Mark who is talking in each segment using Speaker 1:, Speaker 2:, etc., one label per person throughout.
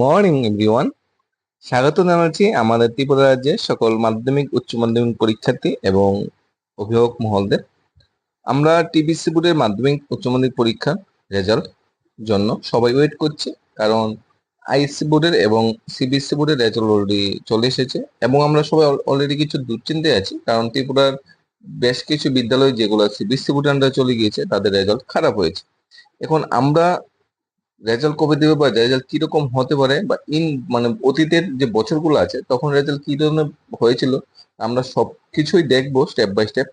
Speaker 1: Morning everyone স্বাগত জানাচ্ছি আমাদের ত্রিপুরা রাজ্যের সকল মাধ্যমিক, উচ্চ মাধ্যমিক পরীক্ষার্থী এবং অভিভাবক মহলদের। আমরা টিবিসি বোর্ডের মাধ্যমিক, উচ্চ মাধ্যমিক পরীক্ষার রেজাল্ট জন্য সবাই ওয়েট করছি, কারণ আইসি বোর্ডের এবং সিবিএসসি বোর্ডের রেজাল্ট অলরেডি চলে এসেছে এবং আমরা সবাই অলরেডি কিছু দুশ্চিন্তায় আছি, কারণ ত্রিপুরার বেশ কিছু বিদ্যালয় যেগুলো সিবিএসসি বোর্ডের আন্ডারে চলে গিয়েছে, তাদের রেজাল্ট খারাপ হয়েছে। এখন আমরা রেজাল্ট কবে দেবে বা রেজাল্ট কীরকম হতে পারে বা ইন মানে অতীতের যে বছরগুলো আছে, তখন রেজাল্ট কি ধরনের হয়েছিল, আমরা সব কিছুই দেখব স্টেপ বাই স্টেপ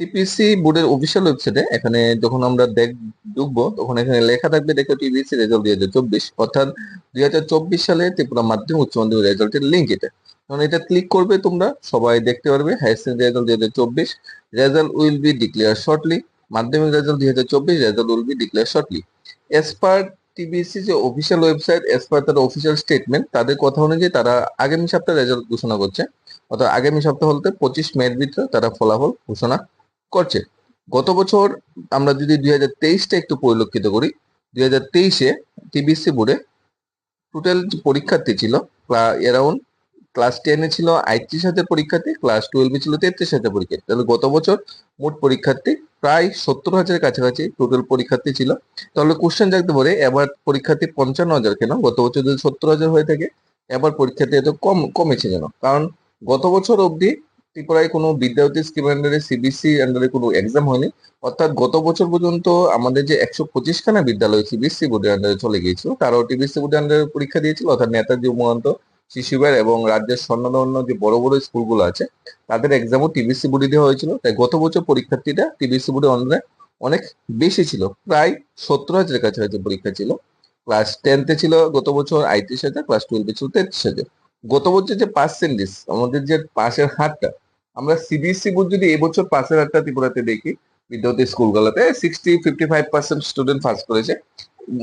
Speaker 1: টিপিসি বোর্ডের অফিসিয়াল ওয়েবসাইটে এখানে যখন আমরা দেখ, ঢুকবো, তখন এখানে লেখা থাকবে, দেখো টিপিসি রেজাল্ট দুই হাজার চব্বিশ অর্থাৎ দুই হাজার চব্বিশ সালে ত্রিপুরা মাধ্যমিক উচ্চ মাধ্যমিক রেজাল্টের লিঙ্ক এটা। তখন এটা ক্লিক করবে তোমরা, সবাই দেখতে পারবে হায়ার সেকেন্ডারি রেজাল্ট দুই হাজার চব্বিশ result will be declare shortly মাধ্যমিক রেজাল্ট দুই হাজার চব্বিশ result will be declare shortly S TBC যে অফিসিয়াল ওয়েবসাইট এস পার তার অফিসিয়াল স্টেটমেন্ট তাদের কথা অনুযায়ী তারা আগামী সপ্তাহে রেজাল্ট ঘোষণা করছে। অর্থাৎ আগামী সপ্তাহ বলতে পঁচিশ মের ভিতরে তারা ফলাফল ঘোষণা করছে। গত বছর আমরা যদি দুই হাজার তেইশটা একটু পরিলক্ষিত করি, দুই হাজার তেইশে টিবিসি বোর্ডে টোটাল পরীক্ষার্থী ছিল অ্যারাউন্ড ক্লাস টেনে ছিল আটত্রিশ হাজার পরীক্ষার্থী ক্লাস টুয়েলভে ছিল তেত্রিশ হাজার পরীক্ষার্থী। তাহলে গত বছর মোট পরীক্ষার্থী প্রায় সত্তর হাজারের কাছাকাছি টোটাল পরীক্ষার্থী ছিল। তাহলে কোশ্চেন জানতে পারে, এবার পরীক্ষার্থী পঞ্চান্ন হাজার কেন? গত বছর যদি সত্তর হাজার হয়ে থাকে, এবার পরীক্ষার্থী এত কম কমেছে কেন? কারণ গত বছর অবধি ত্রিপুরায় কোনো বিদ্যার্থী স্কিম আন্ডারে সিবিসি আন্ডারে কোনো এক্সাম হয়নি। অর্থাৎ গত বছর পর্যন্ত আমাদের যে একশো পঁচিশখানা বিদ্যালয় সিবিএসসি বোর্ডের আন্ডারে চলে গিয়েছিল, তারাও টিবিসি বোর্ডের আন্ডারে পরীক্ষা দিয়েছিল। অর্থাৎ নেতাজি উমাকান্ত শিশুবের এবং রাজ্যের স্বর্ণধন্য যে বড় বড় স্কুলগুলো আছে, তাদের এক্সামও টিবিসি বোর্ডে দেওয়া হয়েছিল। তাই গত বছর পরীক্ষার্থীটা টিবিসি বোর্ডে অন্যরা অনেক বেশি ছিল, প্রায় সত্তর হাজারের কাছাকাছি পরীক্ষা ছিল। ক্লাস টেনতে ছিল গত বছর আইত্রিশ হাজার ক্লাস টুয়েলভে ছিল তেত্রিশ হাজার। গত বছর যে পার্সেন্টেজ আমাদের যে পাশের হারটা আমরা সিবিএসসি বোর্ড যদি এবছর পাশের হারটা ত্রিপুরাতে দেখি বিদ্যার্থী স্কুলগুলোতে sixty fifty five percent student pass করেছে।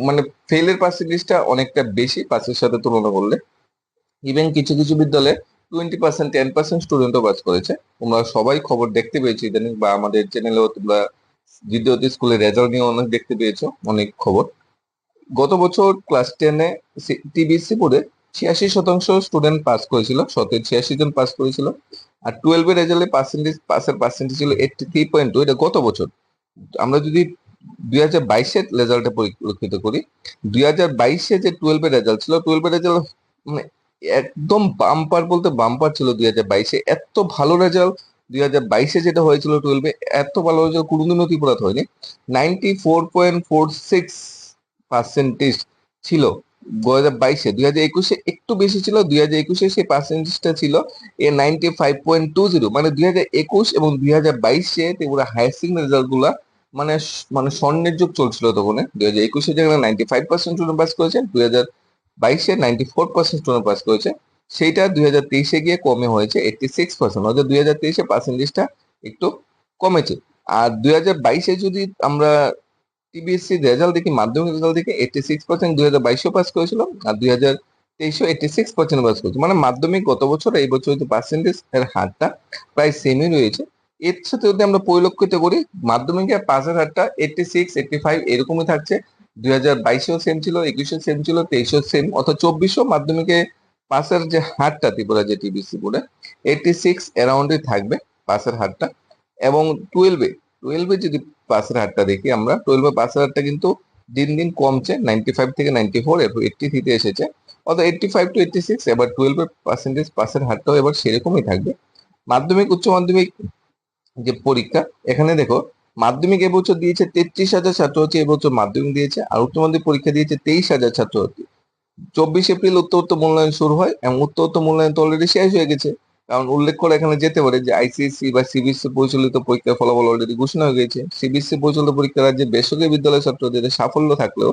Speaker 1: মানে ফেলের পার্সেন্টেজটা অনেকটা বেশি পাসের সাথে তুলনা করলে। ইভেন কিছু কিছু বিদ্যালয়ে টোয়েন্টি পার্সেন্ট টেন পার্সেন্ট স্টুডেন্টও পাস করেছে। তোমরা সবাই খবর দেখতে পেয়েছ ইদানিং, বা আমাদের চ্যানেলেও তোমরা দ্বিতীয়ত স্কুলের রেজাল্ট নিয়ে অনেক দেখতে পেয়েছ, অনেক খবর। গত বছর ক্লাস টেনে টিবিসি বোর্ডে ছিয়াশি শতাংশ স্টুডেন্ট পাস করেছিল, সতেরো, ছিয়াশি জন পাস করেছিল, আর টুয়েলভের রেজাল্টে পার্সেন্টেজ পাসের পার্সেন্টেজ ছিল এইটটি থ্রি পয়েন্ট টু এটা গত বছর। আমরা যদি দুই হাজার বাইশের রেজাল্টে পরিলক্ষিত করি, দুই হাজার বাইশে যে টুয়েলভের রেজাল্ট ছিল টুয়েলভের রেজাল্ট মানে একদম বাম্পার বলতে বাম্পার ছিল দুই হাজার বাইশে। এত ভালো রেজাল্ট দুই হাজার বাইশে যেটা হয়েছিল টুয়েলভে এত ভালো রেজাল্ট কোনোদিনও ত্রিপুরাতে হয়নি। Ninety four point four six percentage ছিল দু হাজার বাইশে। দুই হাজার একুশে একটু বেশি ছিল, দুই হাজার একুশে সেই পার্সেন্টেজটা ছিল এ ninety five point two zero মানে দুই হাজার একুশ এবং দুই হাজার বাইশে ত্রিপুরা হায়ার সেকেন্ডারি রেজাল্টগুলা মানে মানে স্বর্ণের যুগ চলছিল তখন। দুই হাজার একুশে যেখানে ninety five percent student pass করেছে, দুই হাজার বাইশে ninety four percent student pass করেছে, সেইটা দুই হাজার তেইশে গিয়ে কমে হয়েছে এইটটি সিক্স পার্সেন্ট অর্থাৎ দুই হাজার তেইশে পার্সেন্টেজটা একটু কমেছে। আর দুই হাজার বাইশে যদি আমরা টিবিএসসি রেজাল্ট দেখি, মাধ্যমিক রেজাল্ট দেখি এইটটি সিক্স পার্সেন্ট দুই হাজার বাইশেও পাস করেছিল, আর দুই হাজার তেইশও এইটটি সিক্স পার্সেন্ট পাস করেছে। মানে মাধ্যমিক গত বছর, এই বছর যে পার্সেন্টেজ এর হারটা প্রায় সেমই রয়েছে। এর সাথে যদি আমরা পরিলক্ষিত করি, মাধ্যমিকের পাসের হারটা এইটটি সিক্স এইটটি ফাইভ এরকমই থাকছে। দুই হাজার বাইশেও সেম ছিল, একুশেও সেম ছিল, তেইশেও সেম অর্থাৎ চব্বিশও মাধ্যমিকে পাসের যে হারটা ত্রিপুরা যে টিবিসি বোর্ডে এইটটি সিক্স অ্যারাউন্ডই থাকবে পাসের হারটা। এবং টুয়েলভে টুয়েলভে যদি পাসের হারটা দেখি আমরা টুয়েলভে পাসের হারটা কিন্তু দিন দিন কমছে নাইনটি ফাইভ থেকে নাইনটি ফোর এরপর এইটটি থ্রিতে এসেছে। অর্থাৎ eighty five to eighty six এবার টুয়েলভের পার্সেন্টেজ পাসের হারটাও এবার সেরকমই থাকবে। মাধ্যমিক, উচ্চ মাধ্যমিক যে পরীক্ষা, এখানে দেখো মাধ্যমিক এবছর দিয়েছে তেত্রিশ হাজার ছাত্রছাত্রী এবছর মাধ্যমিক দিয়েছে আর উচ্চ মাধ্যমিক পরীক্ষা দিয়েছে তেইশ হাজার ছাত্রছাত্রী। চব্বিশ এপ্রিল উত্তরোত্তর মূল্যায়ন শুরু হয় এবং উত্তরোত্তর মূল্যায়ন তো অলরেডি শেষ হয়ে গেছে। কারণ উল্লেখ করে এখানে যেতে পারে যে আইসিএসসি বা সিবিএসসি পরিচালিত পরীক্ষার ফলাফল অলরেডি ঘোষণা হয়ে গেছে। সিবিএসসি পরিচালিত পরীক্ষা রাজ্যে বেসরকারি বিদ্যালয় ছাত্রদের সাফল্য থাকলেও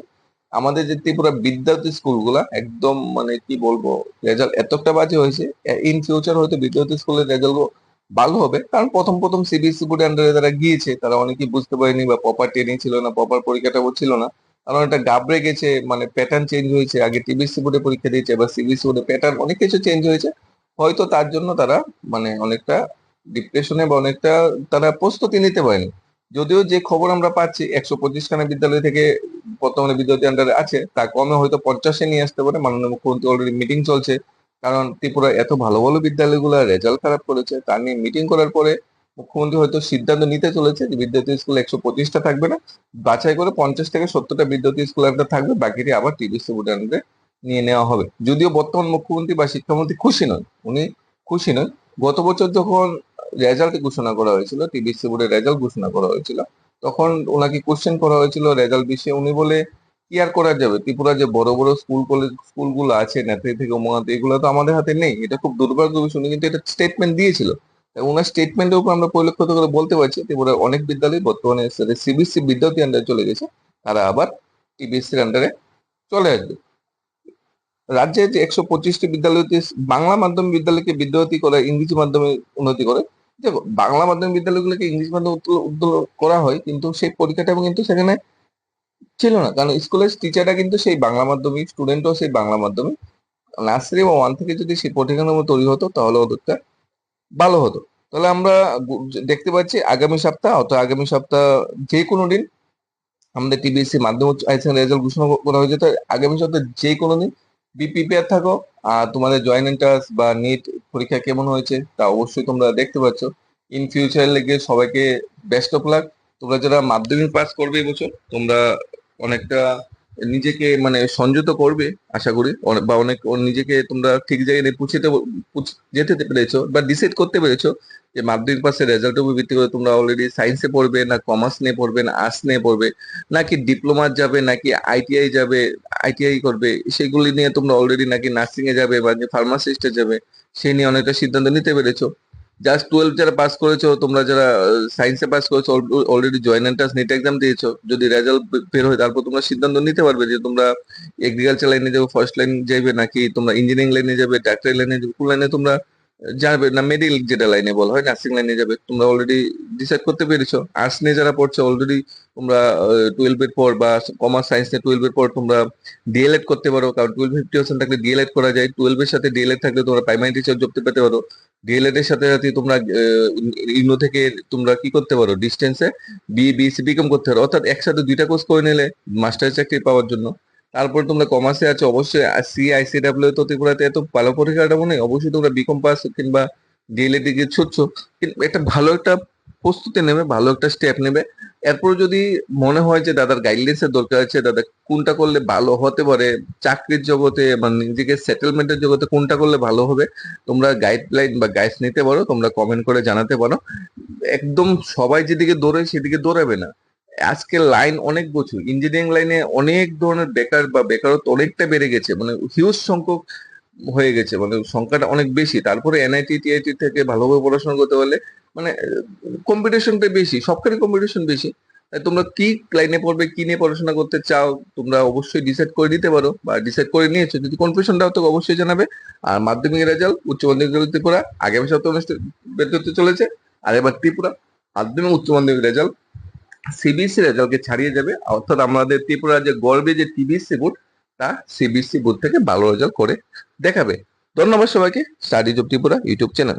Speaker 1: আমাদের যে ত্রিপুরা বিদ্যার্থী স্কুলগুলা একদম মানে কি বলব রেজাল্ট এতটা বাজে হয়েছে ইন ফিউচার হয়তো বিদ্যার্থী স্কুলের রেজাল্ট ভালো হবে। কারণ প্রথম প্রথম সিবিএসসি বোর্ডের আন্ডারে যারা গিয়েছে, তারা অনেকেই বুঝতে পারেনি বা প্রপার ট্রেনিং ছিল না প্রপার পরীক্ষাটা ছিল না। কারণ এটা গাবড়ে গেছে মানে প্যাটার্ন চেঞ্জ হয়েছে। আগে টিবিএসসি বোর্ডে পরীক্ষা দিয়েছে, এবার সিবিএসসি বোর্ডে প্যাটার্ন অনেক কিছু চেঞ্জ হয়েছে। হয়তো তার জন্য তারা মানে অনেকটা ডিপ্রেশনে বা অনেকটা তারা প্রস্তুতি নিতে পারেনি। যদিও যে খবর আমরা পাচ্ছি, একশো পঁচিশ খানা বিদ্যালয় থেকে বর্তমানে বিদ্যার্থী আন্ডারে আছে, তা কমে হয়তো পঞ্চাশে নিয়ে আসতে পারে। মাননীয় মুখ্যমন্ত্রী অলরেডি মিটিং চলছে। কারণ ত্রিপুরা এত ভালো ভালো বিদ্যালয়গুলো রেজাল্ট খারাপ করেছে, তা নিয়ে মিটিং করার পরে মুখ্যমন্ত্রী হয়তো সিদ্ধান্ত নিতে চলেছে যে বিদ্যার্থী স্কুল একশো পঁচিশটা থাকবে না, বাছাই করে পঞ্চাশ থেকে সত্তরটা বিদ্যার্থী স্কুল একটা থাকবে, বাকিটি আবার বোর্ডের আন্ডারে নিয়ে নেওয়া হবে। যদিও বর্তমান মুখ্যমন্ত্রী বা শিক্ষামন্ত্রী খুশি নন, উনি খুশি নন। গত বছর যখন রেজাল্ট ঘোষণা করা হয়েছিল টিবিসি বোর্ডের রেজাল্ট ঘোষণা করা হয়েছিল, তখন ওনাকে কোশ্চেন করা হয়েছিল রেজাল্ট বিষয়ে, উনি বলে কি আর করা যাবে? ত্রিপুরা যে বড় বড় স্কুল কলেজ স্কুলগুলো আছে, নেত্রী থেকে উমাকান্ত, এগুলো তো আমাদের হাতে নেই। এটা খুব দুর্ভাগ্য উনি কিন্তু এটা স্টেটমেন্ট দিয়েছিল। ওনার স্টেটমেন্টের উপর আমরা পরিলক্ষিত করে বলতে পারছি, ত্রিপুরার অনেক বিদ্যালয় বর্তমানে সিবিএসসি বিদ্যার্থী আন্ডারে চলে গেছে। তারা আবার টিবিএসসির আন্ডারে চলে আসবে। রাজ্যে যে একশো পঁচিশটি বিদ্যালয়তে বাংলা মাধ্যম বিদ্যালয়কে বিদ্যার্থী করে, ইংরেজি মাধ্যমে উন্নতি করে। দেখো, বাংলা মাধ্যম বিদ্যালয়গুলোকে ইংরেজি মাধ্যমে উদ্যোগ করা হয়, কিন্তু সেই পরীক্ষাটা কিন্তু সেখানে ছিল না। কারণ স্কুলের টিচাররা কিন্তু সেই বাংলা মাধ্যমিক স্টুডেন্টও সেই বাংলা মাধ্যমিক। নার্সারি বা ওয়ান থেকে যদি সেই পরীক্ষার তৈরি হতো, তাহলে ওদেরটা ভালো হতো। তাহলে আমরা দেখতে পাচ্ছি আগামী সপ্তাহ অথবা আগামী সপ্তাহ যে কোনো দিন আমাদের টিবিএসসি আইসিএন রেজাল্ট ঘোষণা করা হয়েছে। তো আগামী সপ্তাহে যে কোনো দিন বি প্রিপেয়ার থাকো। আর তোমাদের জয়েন্ট এন্ট্রান্স বা নিট পরীক্ষা কেমন হয়েছে, তা অবশ্যই তোমরা দেখতে পাচ্ছ। ইন ফিউচার লেগে সবাইকে বেস্ট অফ লাক তোমরা যারা মাধ্যমিক পাস করবে এবছর, তোমরা অনেকটা নিজেকে মানে সংযত করবে, আশা করি। বা অনেক নিজেকে তোমরা ঠিক জায়গায় পৌঁছতে, পৌঁছ- যেতে পেরেছ বা ডিসাইড করতে পেরেছ যে মাধ্যমিক পাসের রেজাল্টের উপর ভিত্তি করে তোমরা অলরেডি সায়েন্সে পড়বে না কমার্স নিয়ে পড়বে না আর্টস নিয়ে পড়বে, নাকি ডিপ্লোমা যাবে, নাকি আইটিআই যাবে আইটিআই করবে, সেগুলি নিয়ে তোমরা অলরেডি নাকি নার্সিং এ যাবে বা ফার্মাসিস্টে যাবে সেই নিয়ে অনেকটা সিদ্ধান্ত নিতে পেরেছ। জাস্ট টুয়েলভ যারা পাস করেছ, তোমরা যারা সায়েন্সে পাস করেছ already joint entrance NEET exam দিয়েছ, যদি রেজাল্ট বের হয়, তারপর তোমরা সিদ্ধান্ত নিতে পারবে যে তোমরা এগ্রিকালচার লাইনে যাবে ফার্স্ট লাইন যাবে নাকি তোমরা ইঞ্জিনিয়ারিং লাইনে যাবে ডাক্তারি লাইনে যাবে, কোন লাইনে তোমরা যাবে, না মেডিকেল যেটা লাইনে বলা হয় নার্সিং লাইনে যাবে, তোমরা অলরেডি ডিসাইড করতে পেরেছ। আর্টস নিয়ে যারা পড়ছো অলরেডি তোমরা টুয়েলভের পর বা কমার্স সায়েন্স নিয়ে টুয়েলভ এর পর তোমরা ডিএলএড করতে পারো, কারণ টুয়েলভ ফিফটি পার্সেন্ট থাকলে ডিএলএড করা যায় টুয়েলভের সাথে ডিএলএড থাকলে তোমরা প্রাইমারি টিচার জব পেতে পারো। ডিএলএড সাথে সাথে তোমরা ইনো থেকে তোমরা কি করতে পারো? ডিস্টেন্সে বি বিএসসি বিকম করতে পারো। অর্থাৎ একসাথে দুইটা কোর্স করে নিলে মাস্টার চাকরি পাওয়ার জন্য। তারপর তোমরা কমার্সে আছো, অবশ্যই সি আইসিডাব্লিউ তো ত্রিপুরাতে এত ভালো পরীক্ষাটা মনে অবশ্যই তোমরা বিকম পাস কিংবা ডিএলএড দিকে ছুটছো একটা ভালো একটা প্রস্তুতি নেবে, ভালো একটা স্টেপ নেবে। এরপর যদি মনে হয় যে দাদার গাইডলাইন্স এর দরকার আছে, দাদা কোনটা করলে ভালো হতে পারে? চাকরির জগতে বা নিজেকে সেটেলমেন্টের জগতে কোনটা করলে ভালো হবে? তোমরা গাইডলাইন বা গাইডস নিতে পারো, তোমরা কমেন্ট করে জানাতে পারো। একদম সবাই যেদিকে দৌড়ায় সেদিকে দৌড়াবে না। আজকে লাইন অনেক প্রচুর। ইঞ্জিনিয়ারিং লাইনে অনেক ধরনের বেকার বা বেকারত্ব অনেকটা বেড়ে গেছে। মানে হিউজ সংখ্যক হয়ে গেছে মানে সংখ্যাটা অনেক বেশি। তারপরে এনআইটি টিআইটি থেকে ভালোভাবে পড়াশোনা করতে পারলে মানে কম্পিটিশনটা বেশি, সবখানে কম্পিটিশন বেশি। তোমরা কি লাইনে পড়বে, কি নিয়ে পড়াশোনা করতে চাও, তোমরা অবশ্যই ডিসাইড করে নিতে পারো, বা ডিসাইড করে নিয়েছো। যদি কনফিউশন দাও তো অবশ্যই জানাবে। আর মাধ্যমিক রেজাল্ট উচ্চ মাধ্যমিক ত্রিপুরা, আগামী সপ্তাহে বের হতে চলেছে। আর এবার ত্রিপুরা, মাধ্যমিক উচ্চ মাধ্যমিক রেজাল্ট সিবিএসসি রেজাল্টকে ছাড়িয়ে যাবে। অর্থাৎ আমাদের ত্রিপুরা যে গর্বে যে টিবিএসসি বোর্ড তা সিবিসি বোর্ড থেকে ভালো রেজাল্ট করে দেখাবে। ধন্যবাদ সবাইকে। Studies of Tripura YouTube channel